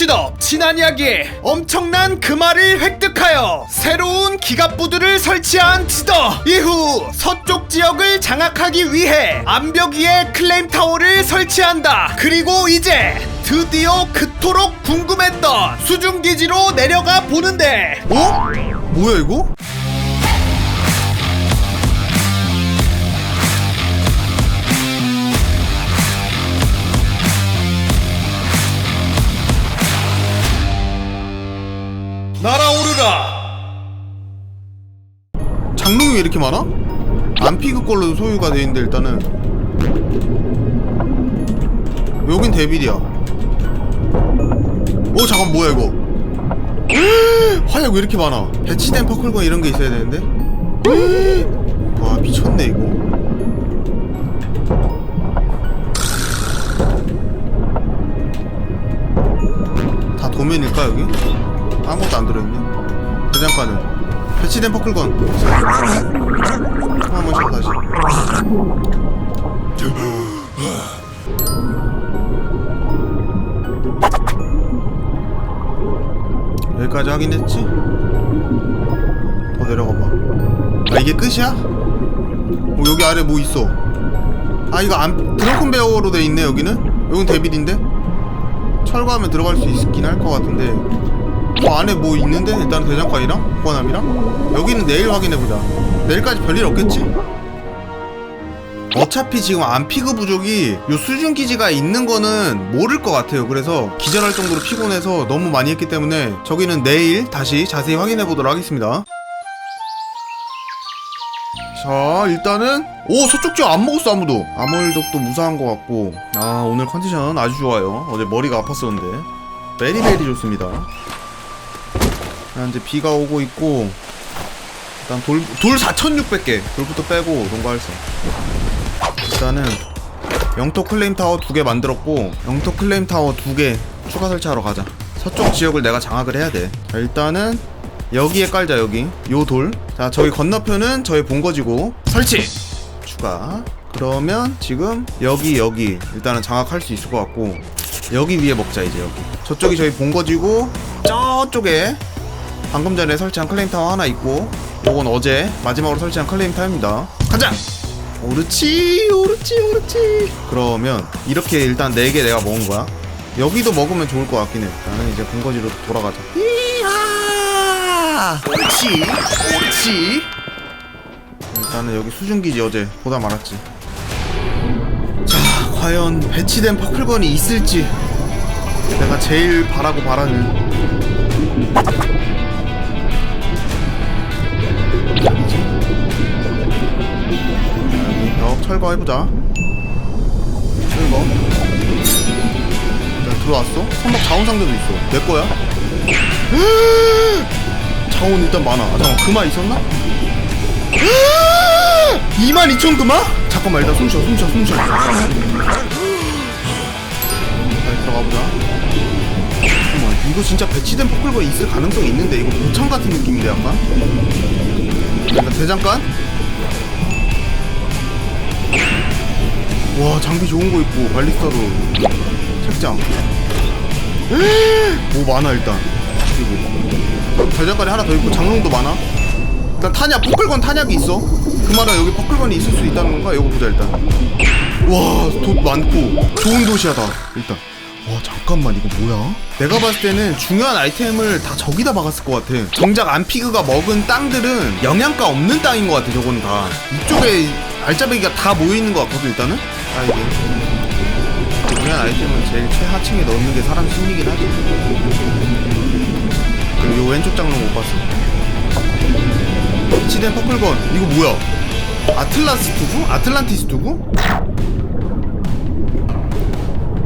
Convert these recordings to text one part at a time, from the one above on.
스피치업 지난 이야기. 엄청난 금화를 획득하여 새로운 기갑부두를 설치한 지더. 이후 서쪽 지역을 장악하기 위해 암벽 위에 클레임 타워를 설치한다. 그리고 이제 드디어 그토록 궁금했던 수중기지로 내려가 보는데. 어? 뭐야 이거? 왜 이렇게 많아? 안피그 걸로 소유가 돼 있는데 일단은. 여긴 데빌이야. 오 잠깐 뭐야 이거? 화약 왜 이렇게 많아? 배치된 퍼클건 이런 게 있어야 되는데? 와 미쳤네 이거. 다 도면일까 여기? 아무것도 안 들어있네. 대장간은 배치된 퍼클건. 한번 쉬어 다시. 여기까지 확인했지? 더 내려가봐. 아 이게 끝이야? 어, 여기 아래 뭐 있어? 아 이거 안 드렁큰 베어로 돼 있네 여기는? 여긴 데빌인데? 철거하면 들어갈 수 있긴 할 것 같은데 그 안에 뭐 있는데? 일단 대장간이랑 보관함이랑? 여기는 내일 확인해보자. 내일까지 별일 없겠지? 어차피 지금 안 피그 부족이 요 수중 기지가 있는 거는 모를 것 같아요. 그래서 기절할 정도로 피곤해서 너무 많이 했기 때문에 저기는 내일 다시 자세히 확인해 보도록 하겠습니다. 자 일단은 오 서쪽 지역 안 먹었어 아무도. 아몰독도 무사한 것 같고. 아 오늘 컨디션 아주 좋아요. 어제 머리가 아팠었는데. 베리베리 좋습니다 자, 이제 비가 오고 있고 일단 돌, 돌 4,600개 돌부터 빼고 농가할 수 일단은 영토 클레임 타워 두 개 만들었고 영토 클레임 타워 두 개 추가 설치하러 가자. 서쪽 지역을 내가 장악을 해야 돼. 자, 일단은 여기에 깔자 여기. 요 돌. 자 저기 건너편은 저희 본거지고 설치! 추가. 그러면 지금 여기 여기 일단은 장악할 수 있을 것 같고 여기 위에 먹자 이제 여기. 저쪽이 저희 본거지고 저쪽에 방금 전에 설치한 클레임 타워 하나 있고 요건 어제 마지막으로 설치한 클레임 타워입니다. 가자! 옳지 옳지 옳지 그러면 이렇게 일단 4개 내가 먹은 거야? 여기도 먹으면 좋을 것 같긴 해. 나는 이제 본거지로 돌아가자. 이야! 옳지 옳지 일단은 여기 수중기지 어제. 보다 말았지. 자 과연 배치된 퍼클건이 있을지. 내가 제일 바라고 바라는 철거해보자 철거 자 들어왔어? 선박 자원상자도 있어 내 거야? 자원 일단 많아 아 잠깐 금화 있었나? 22,000 금화? 잠깐만 일단 숨쉬어 숨쉬어 숨쉬어 자 들어가보자 이거 진짜 배치된 포클거 있을 가능성이 있는데 이거 모창 같은 느낌인데 약간 일단 대장간 와 장비 좋은 거 있고 발리스타로. 책장. 오 많아 일단. 그리고. 대장간이 하나 더 있고 장롱도 많아? 일단 탄약 퍼클건 탄약이 있어? 그 말은 여기 퍼클건이 있을 수 있다는 건가? 이거 보자 일단. 와돈 많고. 좋은 도시야다 일단. 와 잠깐만 이거 뭐야? 내가 봤을 때는 중요한 아이템을 다 저기다 박았을 것 같아. 정작 안피그가 먹은 땅들은 영양가 없는 땅인 것 같아 저거는 다. 이쪽에 알짜배기가 다 모여있는 것 같거든 일단은 아 이게 중요한 아이템은 제일 최하층에 넣는 게 사람 심리긴 하지. 그리고 요 왼쪽 장롱 못 봤어. 치덴 퍼플건 이거 뭐야? 아틀란스 투구? 아틀란티스 투구?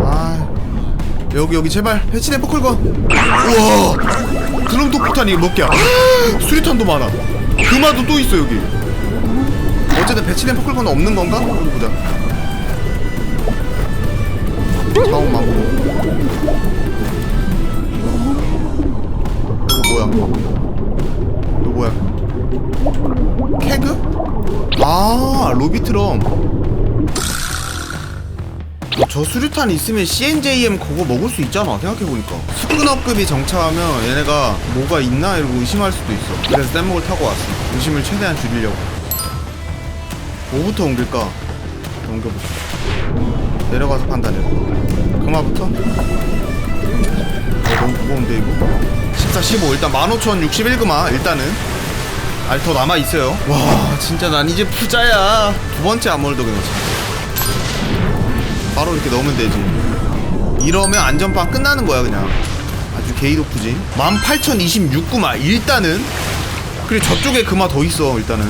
아 여기 여기 제발. 해치덴 퍼클건. 우와! 드럼도 폭탄 이거 몇 개야. 수리탄도 많아. 금화도 또 있어 여기. 어쨌든 배치된 퍼클건은 없는 건가? 보자 많고. 이거 뭐야? 이거 뭐야? 캐그? 아 로비트럼. 저 수류탄 있으면 CNJM 그거 먹을 수 있잖아 생각해보니까. 수근업급이 정차하면 얘네가 뭐가 있나 이러고 의심할 수도 있어. 그래서 뗏목을 타고 왔어. 의심을 최대한 줄이려고. 뭐부터 옮길까? 옮겨보자. 내려가서 판단해. 금화부터? 어, 너무 무거운데 이거 14, 15 일단 15,061금화 일단은. 아니 더 남아있어요. 와 진짜 난 이제 부자야. 두 번째 암홀도 그냥 바로 이렇게 넣으면 되지. 이러면 안전빵 끝나는 거야 그냥. 아주 게이 높지. 18,026구마 일단은. 그리고 저쪽에 금화 더 있어 일단은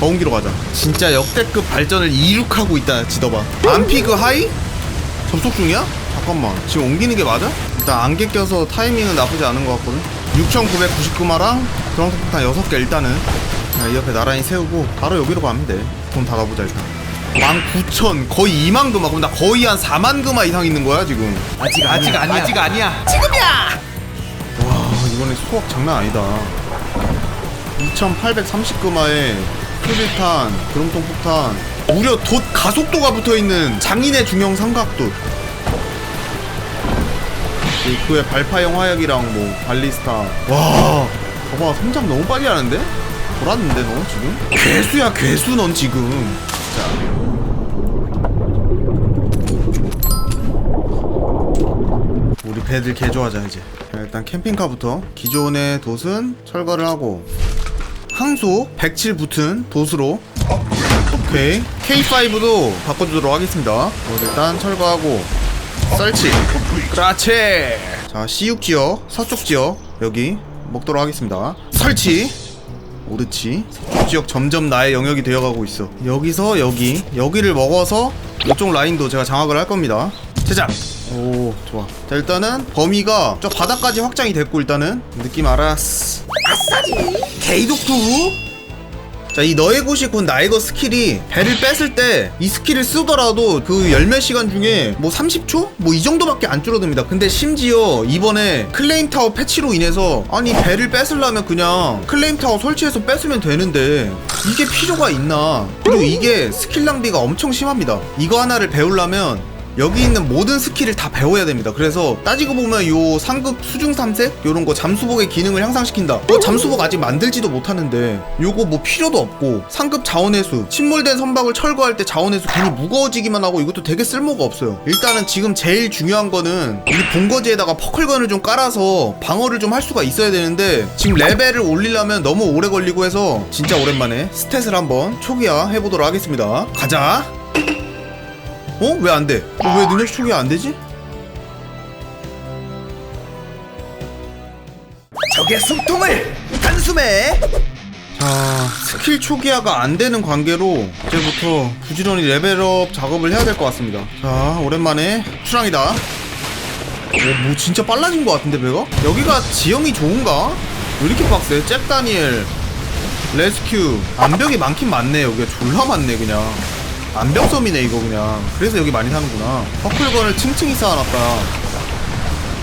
더 옮기러 가자. 진짜 역대급 발전을 이룩하고 있다 지더봐 안피그 하이? 접속 중이야? 잠깐만 지금 옮기는 게 맞아? 일단 안개 껴서 타이밍은 나쁘지 않은 것 같거든. 6,999마랑 드럼통 폭탄 6개 일단은. 자, 이 옆에 나란히 세우고 바로 여기로 가면 돼돈 다 가보자 일단. 19,000 거의 2만 금화 그럼 나 거의 한 4만 금화 이상 있는 거야 지금. 아직 아직 아니야. 아직 아니야. 와 이번에 수확 장난 아니다. 2830 금화에 수리탄 드럼통 폭탄. 무려 돛 가속도가 붙어있는 장인의 중형 삼각돛. 그- 그외 발파형 화약이랑 뭐 발리스타. 와 봐봐 성장 너무 빨리 하는데? 돌았는데 너 지금? 괴수야 괴수 넌 지금. 자. 우리 배들 개조하자 이제. 자, 일단 캠핑카부터 기존의 돛은 철거를 하고 항소 107 붙은 돛으로. 오케이. K5도 바꿔주도록 하겠습니다. 어, 일단 철거하고 썰치. 그렇지. 자 C6 지역 서쪽 지역 여기 먹도록 하겠습니다. 설치. 오르치. 서쪽 지역 점점 나의 영역이 되어가고 있어. 여기서 여기 여기를 먹어서 이쪽 라인도 제가 장악을 할 겁니다. 제작 오 좋아 자 일단은 범위가 저 바닥까지 확장이 됐고 일단은 느낌 알았어 아싸리 개이독투 자, 이 너의 곳이 곧 나의 것 스킬이 배를 뺐을 때 이 스킬을 쓰더라도 그 열몇 시간 중에 뭐 30초? 뭐 이 정도밖에 안 줄어듭니다. 근데 심지어 이번에 클레임 타워 패치로 인해서 아니 배를 뺏으려면 그냥 클레임 타워 설치해서 뺏으면 되는데 이게 필요가 있나? 그리고 이게 스킬 낭비가 엄청 심합니다. 이거 하나를 배우려면 여기 있는 모든 스킬을 다 배워야 됩니다. 그래서 따지고 보면 요 상급 수중 삼색 요런 거 잠수복의 기능을 향상시킨다. 어 잠수복 아직 만들지도 못하는데 요거 뭐 필요도 없고 상급 자원회수 침몰된 선박을 철거할 때 자원회수 괜히 무거워지기만 하고 이것도 되게 쓸모가 없어요. 일단은 지금 제일 중요한 거는 우리 본거지에다가 퍼클건을 좀 깔아서 방어를 좀 할 수가 있어야 되는데 지금 레벨을 올리려면 너무 오래 걸리고 해서 진짜 오랜만에 스탯을 한번 초기화 해보도록 하겠습니다. 가자. 어? 왜 안 돼? 어, 왜 능력 초기화 안 되지? 적의 숨통을 단숨에. 자, 스킬 초기화가 안 되는 관계로 이제부터 부지런히 레벨업 작업을 해야 될 것 같습니다. 자, 오랜만에 출항이다. 오, 뭐 진짜 빨라진 것 같은데 배가? 여기가 지형이 좋은가? 왜 이렇게 빡세? 잭 다니엘, 레스큐, 암벽이 많긴 많네. 여기가 졸라 많네 그냥. 암벽섬이네 이거 그냥. 그래서 여기 많이 사는구나. 퍼클건을 층층이 쌓아놨다.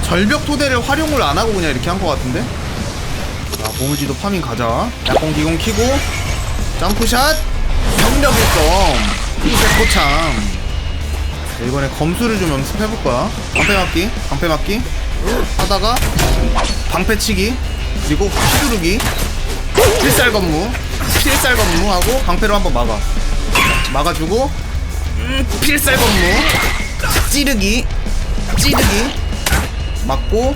절벽 토대를 활용을 안 하고 그냥 이렇게 한 것 같은데? 자, 보물지도 파밍 가자. 약공 기공 키고 점프샷 경력 일성 흰색 포참. 자, 이번에 검수를 좀 연습해볼 거야. 방패 맞기, 방패 맞기. 하다가 방패 치기 그리고 휘두르기 필살 건무 필살 건무 하고 방패로 한번 막아 막아주고 음, 필살 건무. 찌르기 찌르기 맞고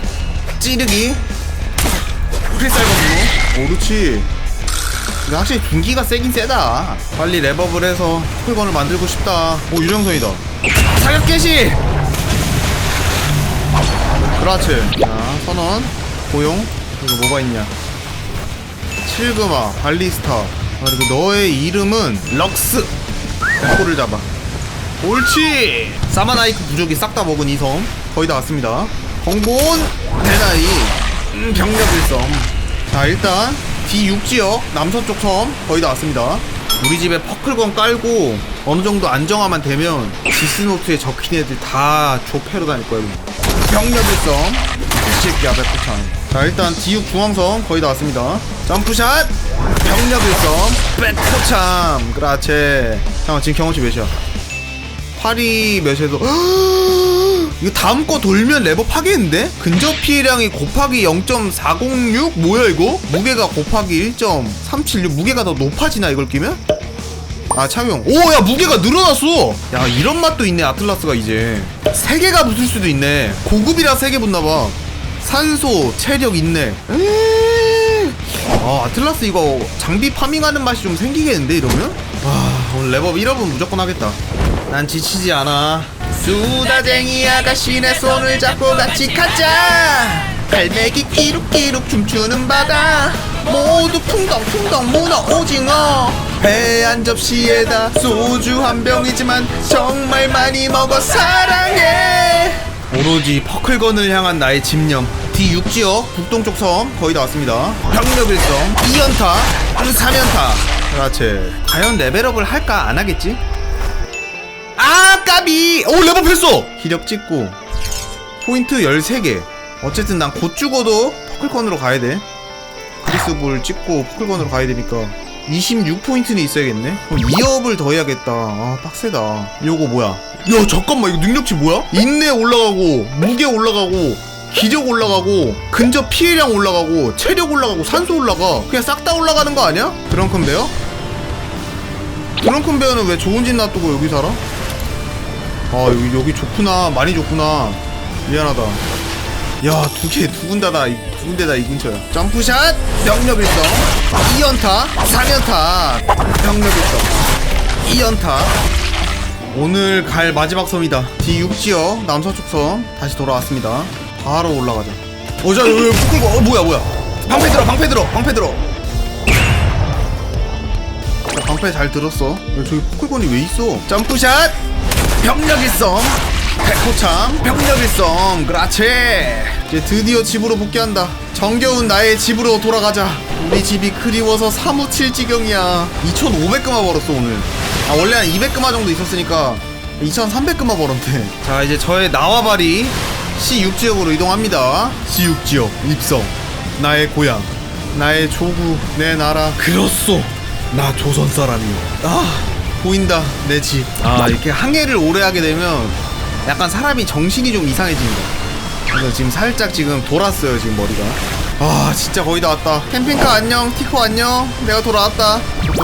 찌르기. 필살 건무. 오 그렇지. 근데 확실히 분기가 세긴 세다. 빨리 랩업을 해서 풀건을 만들고 싶다. 오 유령선이다. 사격 개시! 그렇지. 자 선언 고용. 그리고 뭐가 있냐? 칠금아 발리스타 그리고 너의 이름은 럭스. 코를 잡아. 옳지! 사마나이크 부족이 싹 다 먹은 이 섬. 거의 다 왔습니다. 정본 대나이 음, 병력 일섬 자 일단 D6지역 남서쪽 섬 거의 다 왔습니다. 우리 집에 퍼클건 깔고 어느 정도 안정화만 되면 디스노트에 적힌 애들 다 조패로 다닐 그냥. 병력 일섬 새끼야 백포창 자 일단 D6 중앙섬 거의 다 왔습니다. 점프샷! 병력 일섬 백포참. 그렇지 잠깐 지금 경험치 몇이야? 파리 몇에서 이거 다음 거 돌면 레버 파겠는데? 근접 피해량이 곱하기 0.406? 뭐야 이거? 무게가 곱하기 1.376 무게가 더 높아지나 이걸 끼면? 아 착용. 오야 무게가 늘어났어! 야 이런 맛도 있네 아틀라스가 이제. 세 개가 붙을 수도 있네. 고급이라 세개 붙나봐 산소 체력 있네. 아 아틀라스 이거 장비 파밍하는 맛이 좀 생기겠는데 이러면? 와 오늘 레버 1업은 무조건 하겠다. 난 지치지 않아. 수다쟁이 아가씨네 손을 잡고 같이 가자. 갈매기 끼룩끼룩 춤추는 바다. 모두 풍덩풍덩 문어 오징어. 회한 접시에다 소주 한 병이지만 정말 많이 먹어 사랑해 오로지 퍼클건을 향한 나의 집념. D6지역 북동쪽 섬. 거의 다 왔습니다. 병력 일성 2연타. 3연타. 그렇지. 과연 레벨업을 할까 안 하겠지? 아 까비! 오 레벨 했어 기력 찍고. 포인트 13개. 어쨌든 난 곧 죽어도 퍼클건으로 가야 돼. 크리스볼 찍고 퍼클건으로 가야 되니까 26포인트는 있어야겠네. 그럼 2업을 더 해야겠다. 아 빡세다. 요거 뭐야 야 잠깐만 이거 능력치 뭐야? 인내 올라가고 무게 올라가고 기력 올라가고 근접 피해량 올라가고 체력 올라가고 산소 올라가. 그냥 싹 다 올라가는 거 아니야? 드렁큰 베어? 드렁큰 베어는 왜 좋은 짓 놔두고 여기 살아? 아 여기 여기 좋구나. 많이 좋구나. 미안하다. 야 두 개 두 군데다 이- 두 군데다 이 근처야. 점프샷! 병력 일성. 2연타 3연타. 병력 일성. 2연타 오늘 갈 마지막 섬이다. D6지역 남서쪽 섬. 다시 돌아왔습니다. 바로 올라가자. 어자 여기 푸클고 어 뭐야 뭐야. 방패 들어 방패 들어 방패 들어. 어, 방패 잘 들었어. 야, 저기 포클건이 왜 있어? 점프샷! 병력 일성 백호참 병력 일성 그렇지. 이제 드디어 집으로 복귀한다. 정겨운 나의 집으로 돌아가자. 우리 집이 그리워서 사무칠 지경이야. 2500금화 벌었어 오늘 아 원래 한 200금화 정도 있었으니까 2300금화 벌었네 자 이제 저의 나와바리 C6지역으로 이동합니다. C6지역 입성. 나의 고향 나의 조국 내 나라. 그렇소. 나 조선 사람이요. 아 보인다 내 집. 아. 이렇게 항해를 오래 하게 되면 약간 사람이 정신이 좀 이상해진다 그래서 지금 살짝 지금 돌았어요 지금 머리가. 아 진짜 거의 다 왔다. 캠핑카 안녕 티코 안녕. 내가 돌아왔다. 여기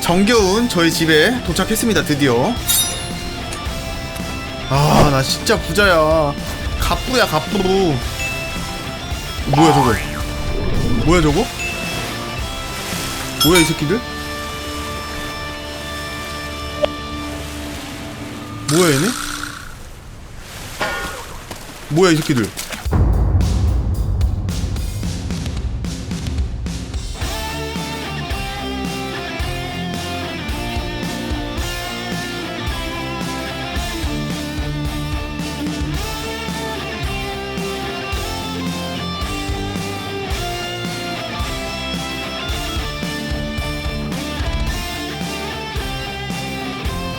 정겨운 저희 집에 도착했습니다 드디어. 아 나 진짜 부자야. 갑부야 갑부. 뭐야 저거? 뭐야 저거? 뭐야 이 새끼들? 뭐야 얘네? 뭐야 이 새끼들